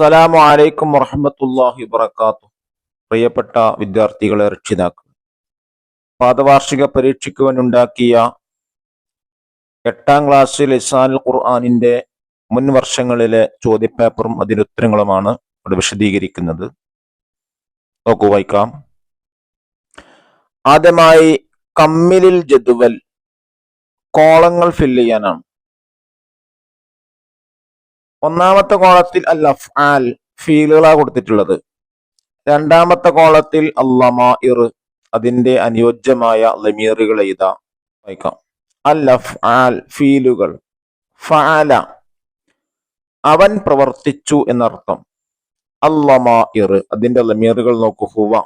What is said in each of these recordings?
അസ്സലാമു അലൈക്കും വറഹമത്തല്ലാഹി വബർക്കാത്തു പ്രിയപ്പെട്ട വിദ്യാർത്ഥികളെ രക്ഷിതാക്കൾ പാദവാർഷിക പരീക്ഷയ്ക്ക് വേണ്ടിയുണ്ടാക്കിയ എട്ടാം ക്ലാസ് ലിസാനുൽ ഖുർആാനിന്റെ മുൻ വർഷങ്ങളിലെ ചോദ്യപേപ്പറും അതിനുത്തരങ്ങളുമാണ് ഇവിടെ വിശദീകരിക്കുന്നത്. നോക്കൂ വായിക്കാം. ആദ്യമായി കമ്മിലിൽ ജദുവൽ കോളങ്ങൾ ഫില്ല് ചെയ്യാനാണ്. ഒന്നാമത്തെ കോളത്തിൽ അൽ അഫ്ആൽ ഫീലുകളാണ് കൊടുത്തിട്ടുള്ളത്. രണ്ടാമത്തെ കോളത്തിൽ അല്ലമാഇർ അതിന്റെ അനുയോജ്യമായ ലമീറുകൾ എഴുതാം. വായിക്കാം. അൽ അഫ്ആൽ ഫീലുകൾ. ഫഅല അവൻ പ്രവർത്തിച്ചു എന്നർത്ഥം. അല്ലമാഇർ അതിന്റെ ലമീറുകൾ നോക്കൂ ഹുവ.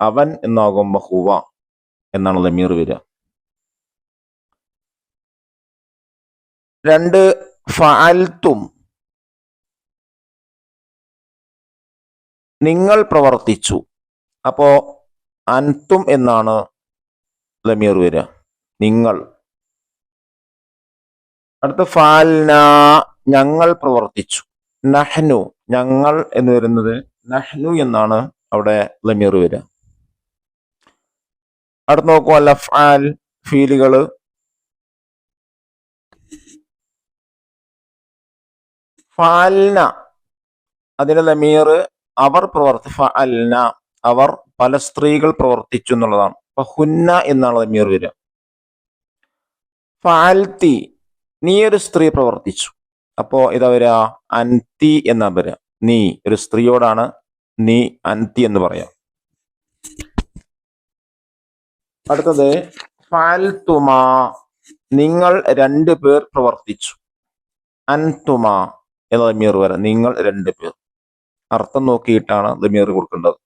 അവൻ എന്നാകുമ്പോ ഹുവ എന്നാണ് ലമീർ വരിക. രണ്ട് ഫഅൽത്തും നിങ്ങൾ പ്രവർത്തിച്ചു. അപ്പോ അൻതും എന്നാണ് ലമീർ വരിക. നിങ്ങൾ. അടുത്ത ഫാൽന ഞങ്ങൾ പ്രവർത്തിച്ചു. നഹ്നു ഞങ്ങൾ എന്ന് വരുന്നത് നഹ്നു എന്നാണ് അവിടെ ലമീർ വരിക. അടുത്ത് നോക്കുക ലഫാൽ ഫീലുകൾ. ഫാൽന അതിന്റെ ലമീർ അവർ പ്രവർത്തി ഫഅൽന അവർ പല സ്ത്രീകൾ പ്രവർത്തിച്ചു എന്നുള്ളതാണ്. അപ്പൊ ഹുന്ന എന്നാണ് ലമീർ വരിക. ഫാൽത്തി നീ ഒരു സ്ത്രീ പ്രവർത്തിച്ചു. അപ്പോ ഇതാ വരിക? അൻതി എന്നാ വരിക. നീ ഒരു സ്ത്രീയോടാണ് നീ അൻതി എന്ന് പറയാം. അടുത്തത് ഫാൽത്തുമാ നിങ്ങൾ രണ്ടു പേർ പ്രവർത്തിച്ചു. അൻതുമ എന്ന ലമീർ വരെ നിങ്ങൾ രണ്ടു പേർ. അർത്ഥം നോക്കിയിട്ടാണ് ദമീർ കൊടുക്കേണ്ടത്.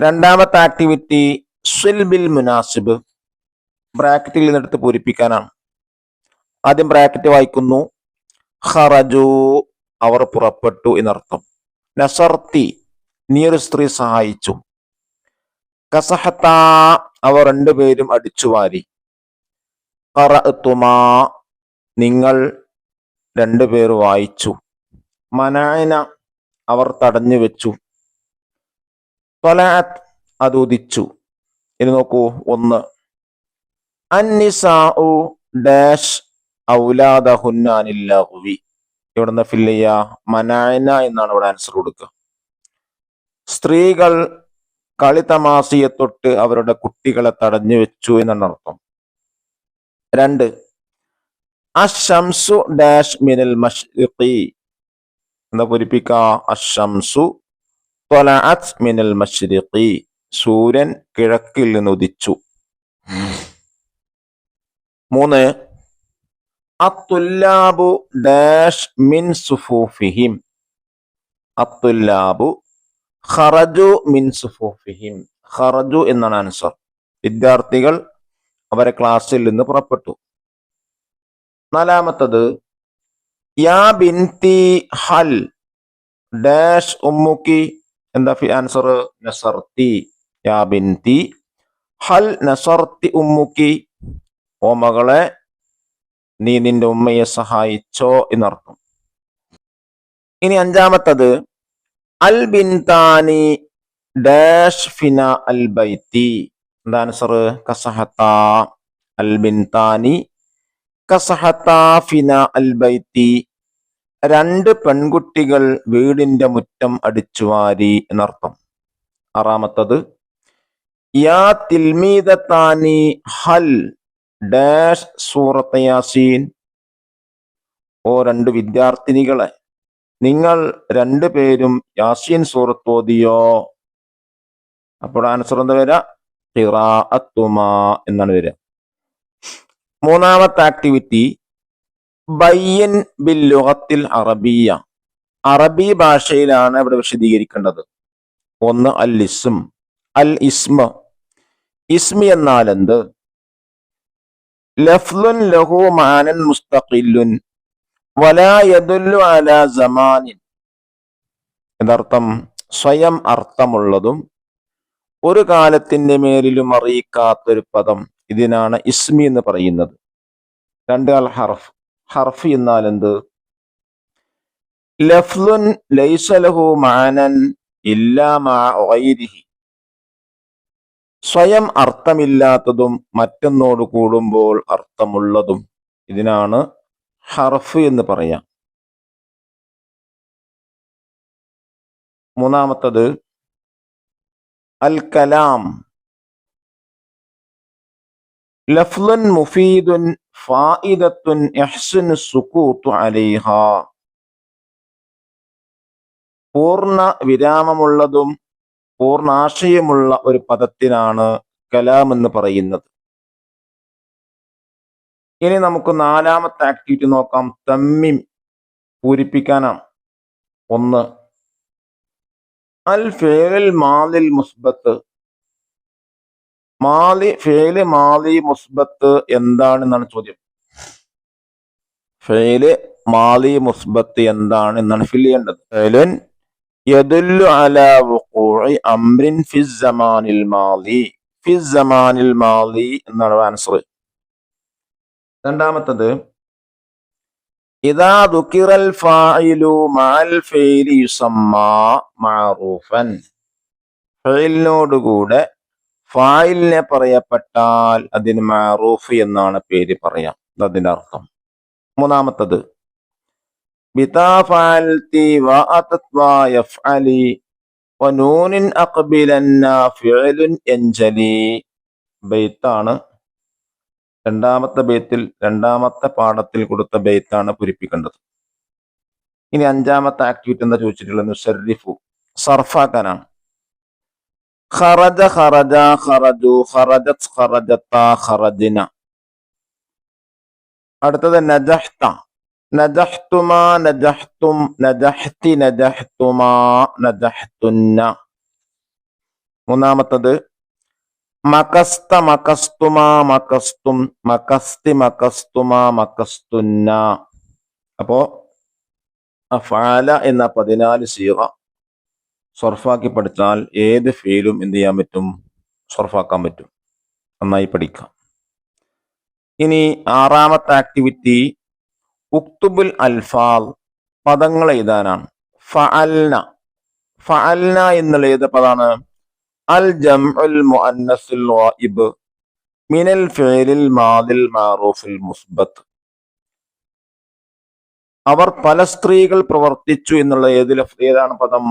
രണ്ടാമത്തെ ആക്ടിവിറ്റി സ്വിൽബിൽ മുനാസിബ്. ബ്രാക്കറ്റിൽ നിന്നെടുത്ത് പൂരിപ്പിക്കാനാണ്. ആദ്യം ബ്രാക്കറ്റ് വായിക്കുന്നു. ഹറജു അവർ പുറപ്പെട്ടു എന്നർത്ഥം. നസർത്തി നീ ഒരു സ്ത്രീ സഹായിച്ചു. കസഹത്ത അവർ രണ്ടുപേരും അടിച്ചുവാരി. നിങ്ങൾ രണ്ടുപേർ വായിച്ചു. മനായന അവർ തടഞ്ഞു വെച്ചു. തൊലാത്ത് അത് ഉദിച്ചു ഇനി നോക്കൂ ഒന്ന്. അന്നിസാഉ ഡാഷ് ഔലാദഹുന്നാനില്ലഹുവി ഇവിടുന്ന് ഫില്ല് ചെയ്യ. മനായന എന്നാണ് ഇവിടെ ആൻസർ കൊടുക്കുക. സ്ത്രീകൾ കളിതമാസിയെ തൊട്ട് അവരുടെ കുട്ടികളെ തടഞ്ഞു വെച്ചു എന്നാണ് അർത്ഥം. രണ്ട്. അഷംസു ഡാഷ് മിനൽ മഷ്രിഖി. എന്താ പൂരിപ്പിക്ക? അഷംസു ത്വലഅത് മിനൽ മഷ്രിഖി. സൂര്യൻ കിഴക്കിൽ നിന്ന് ഉദിച്ചു. മൂന്ന്. അത്തുല്ലാബു ഡാഷ് മിൻ സുഫൂഫിഹിം. അത്തുല്ലാബു ഖറജു മിൻ സുഫൂഫിഹിം. ഖറജു എന്നാണ് ആൻസർ. വിദ്യാർത്ഥികൾ അവരെ ക്ലാസ്സിൽ നിന്ന് പുറപ്പെട്ടു. നാലാമത്തത് യാ ബിൻതി ഹൽ ഡാഷ് ഉമ്മുക്കി എന്താ ആൻസർ നസർത്തി. യാ ബിൻതി ഹൽ നസർത്തി ഉമ്മുക്കി. ഓ മകളെ നീ നിന്റെ ഉമ്മയെ സഹായിച്ചോ എന്നർത്ഥം. ഇനി അഞ്ചാമത്തത് അൽ ബിൻതാനി ഡാഷ് ഫിന അൽ ബൈത്തി. എന്താ ആൻസർ കസഹത്ത അൽ ബിൻതാനി കസഹത്ത ഫിന അൽ രണ്ട് പെൺകുട്ടികൾ വീടിന്റെ മുറ്റം അടിച്ചുവാരി എന്നർത്ഥം. ആറാമത്തത് യാ തിൽമീദത്താനി ഹൽ ഡാഷ് സൂറത്ത് യാസീൻ. ഓ രണ്ട് വിദ്യാർത്ഥിനികളെ നിങ്ങൾ രണ്ടുപേരും യാസീൻ സൂറത്ത് ഓതിയോ? അപ്പോൾ ആൻസർ എന്താ വരിക? ഖിറാഅത്തുമാ എന്നാണ് വരിക. മൂന്നാമത്തെ ആക്ടിവിറ്റി ബയ്യൻ ബിൽ ലുഗത്തിൽ അറബിയ. അറബി ഭാഷയിലാണ് ഇവിടെ വിശദീകരിക്കേണ്ടത്. ഒന്ന് അൽ ഇസ്ം അൽ ഇസ്മ ഇസ്മി എന്നാൽ എന്ത് ലഫ്ലുൻ ലഹു മാനൻ മുസ്തഖില്ലുൻ. വലാ യദുല്ലു അലാ സമാനിൻ. എന്നർത്ഥം സ്വയം അർത്ഥമുള്ളതും ഒരു കാലത്തിന്റെ മേലിലും അറിയിക്കാത്തൊരു പദം ഇതിനാണ് ഇസ്മി എന്ന് പറയുന്നത്. രണ്ട് അൽ ഹർഫ്. ഹർഫ് എന്നാൽ എന്ത്? ലഫ്ലുൻ ലൈസലഹു മാനൻ ഇല്ലാ മാ സ്വയം അർത്ഥമില്ലാത്തതും മറ്റൊന്നോട് കൂടുമ്പോൾ അർത്ഥമുള്ളതും ഇതിനാണ് ഹർഫ് എന്ന് പറയാം. മൂന്നാമത്തത് അൽ കലാം ലഫ്ലുൻ മുഫീദുൻ ഫായിദത്തുൻ എഹ്സുൻ സുക്കൂത്തു അലൈഹ. പൂർണ വിരാമമുള്ളതും പൂർണാശയമുള്ള ഒരു പദത്തിനാണ് കലാം എന്ന് പറയുന്നത്. ഇനി നമുക്ക് നാലാമത്തെ ആക്ടിവിറ്റി നോക്കാം. തമ്മിം പൂരിപ്പിക്കാനാണ്. ഒന്ന് അൽ ഫേൽ മാലിൽ മുസ്ബത്ത്. മാലി ഫേൽ മാലി മുസ്ബത്ത് എന്താണെന്നാണ് ചോദ്യം. ഫേൽ മാലി മുസ്ബത്ത് എന്താണ് എന്നാണ് ഫിൽ ചെയ്യേണ്ടത്. ഫേലുൻ യദുല്ലു അലാ വുഖൂഇ അംറിൻ ഫി സമാനിൽ മാലി. ഫി മാലി എന്നാണ് ആൻസർ രണ്ടാമത്തത് ഇതാ മഅറൂഫൻ. ഫായിലിനെ പറയപ്പെട്ടാൽ അതിന് മഅറൂഫ് എന്നാണ് പേര് പറയാം. അതിന്റെ അർത്ഥം. മൂന്നാമത്തത് ബിതാ യൻജലി ബൈത്താണ് രണ്ടാമത്തെ ബെയ്ത്തിൽ രണ്ടാമത്തെ പാഠത്തിൽ കൊടുത്ത ബെയ്ത്താണ് പൂരിപ്പിക്കേണ്ടത്. ഇനി അഞ്ചാമത്തെ ആക്ടിവിറ്റി എന്താ ചോദിച്ചിട്ടുള്ളത്? നുസരിഫു സർഫാക്കാനാണ്. അടുത്തത് നജഹ്ത. നജഹ്തുമാ നജഹ്തും നജഹ്തി നജഹ്തുമാ നജഹ്തുന്ന. മൂന്നാമത്തത് മകസ്ത മകസ്തുമാ മകസ്തും മകസ്തി മകസ്തുമാ മകസ്തുന്ന. അപ്പോ അഫാല എന്ന പതിനാല് സീറ സർഫാക്കി പഠിച്ചാൽ ഏത് ഫീലും എന്ത് ചെയ്യാൻ പറ്റും? സർഫാക്കാൻ പറ്റും. നന്നായി പഠിക്കാം. ഇനി ആറാമത്തെ ആക്ടിവിറ്റി ഉക്തുബുൽ അൽഫാൽ പദങ്ങൾ എഴുതാനാണ്. ഫഅൽന. ഫഅൽന എന്നുള്ള ഏത് പദാണ്? അവർ പല സ്ത്രീകൾ പ്രവർത്തിച്ചു എന്നുള്ള ഏത് ഏതാണ് പദം?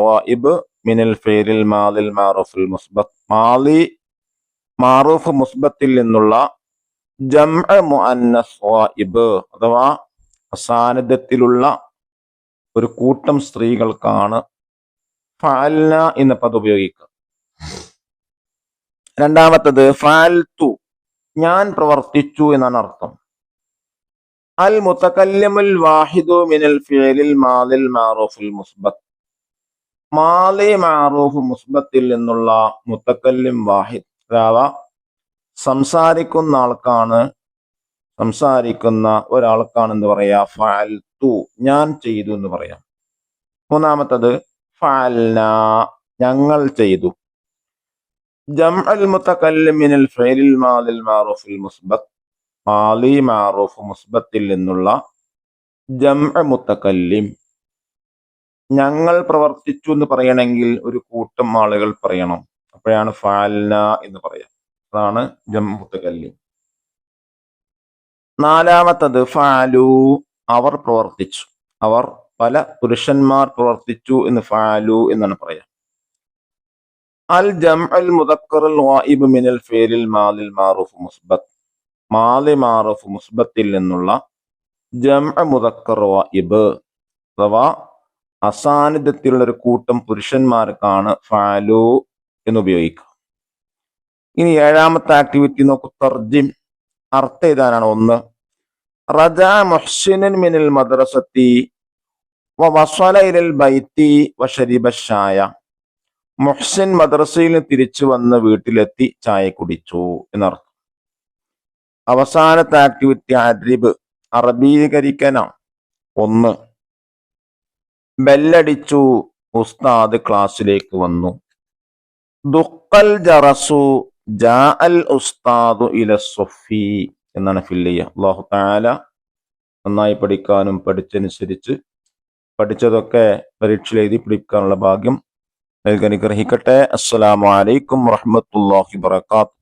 ഗായിബ് മിനൽ മാദിൽ മുസ്ബത്തിൽ നിന്നുള്ള മുഅന്നസ് ഗായിബ് അഥവാ അസാന്നിധ്യത്തിലുള്ള ഒരു കൂട്ടം സ്ത്രീകൾക്കാണ് ഫഅൽന എന്ന പദം ഉപയോഗിക്കുക. രണ്ടാമത്തത് ഫാൽത്തു ഞാൻ പ്രവർത്തിച്ചു എന്നാണ് അർത്ഥം. അൽ മുത്തക്കല്യമുൽ വാഹിദു മിനൽ ഫേലിൽ മാലിൽ മാറൂഫുൽ മുസ്ബത്ത്. മാലി മാറൂഫ് മുസ്ബത്തിൽ നിന്നുള്ള മുത്തക്കല്ലിം വാഹിദ് അഥവാ സംസാരിക്കുന്ന ആൾക്കാണ് സംസാരിക്കുന്ന ഒരാൾക്കാണെന്ന് പറയാ ഫഅൽതു ഞാൻ ചെയ്തു എന്ന് പറയാം. മൂന്നാമത്തത് ഫഅൽന ഞങ്ങൾ ചെയ്തു. ജംഅൽ മുത്തക്കല്ലിം മാറൂഫിൽ മാലി മാറൂഫ് മുസ്ബത്തിൽ നിന്നുള്ള ഞങ്ങൾ പ്രവർത്തിച്ചു എന്ന് പറയണമെങ്കിൽ ഒരു കൂട്ടം ആളുകൾ പറയണം. അപ്പോഴാണ് ഫാൽന എന്ന് പറയാം. അതാണ് ജം മുത്തക്കല്ലിം നാലാമത്തത് ഫാലു. അവർ പ്രവർത്തിച്ചു. അവർ പല പുരുഷന്മാർ പ്രവർത്തിച്ചു എന്ന് ഫാലു എന്നാണ് പറയാം. അൽ ജം അൽ മുദക്കറുൽ വായിബ് മിനൽ ഫേലിൽ മാലിൽ മാറുഫ് മുസ്ബത്ത്. മാലി മാറുഫ് മുസ്ബത്തിൽ നിന്നുള്ള ജം മുദക്കർ വായിബ് അഥവാ അസാന്നിധ്യത്തിലുള്ള ഒരു കൂട്ടം പുരുഷന്മാർക്കാണ് ഫാലു എന്ന് ഉപയോഗിക്കുക ഇനി ഏഴാമത്തെ ആക്ടിവിറ്റി നോക്കൂ തർജിം. അർത്ഥം ഇതാനാണ് ഒന്ന് റജ മുഹ്സിനൻ മിനൽ മദ്രസത്തി മുഹ്സിൻ മദ്രസയിൽ തിരിച്ചു വന്ന് വീട്ടിലെത്തി ചായ കുടിച്ചു എന്നർത്ഥം. അവസാനത്തെ ആക്ടിവിറ്റി അരിബ് അറബീകരിക്കാനാണ് ഒന്ന് ബെല്ലടിച്ചു ഉസ്താദ് ക്ലാസ്സിലേക്ക് വന്നു. ദുക്കൽ ജറസു ജാ അൽ ഉസ്താദു ഇല സൊഫി എന്നാണ് ഫില്ലിയ അള്ളാഹു താല നന്നായി പഠിക്കാനും പഠിച്ചനുസരിച്ച് പഠിച്ചതൊക്കെ പരീക്ഷയിൽ എഴുതി പിടിക്കാനുള്ള ഭാഗ്യം നൽകി ഗ്രഹിക്കട്ടെ അസ്സലാമു അലൈക്കും വറഹ്മത്തുള്ളാഹി വബറകാതുഹു.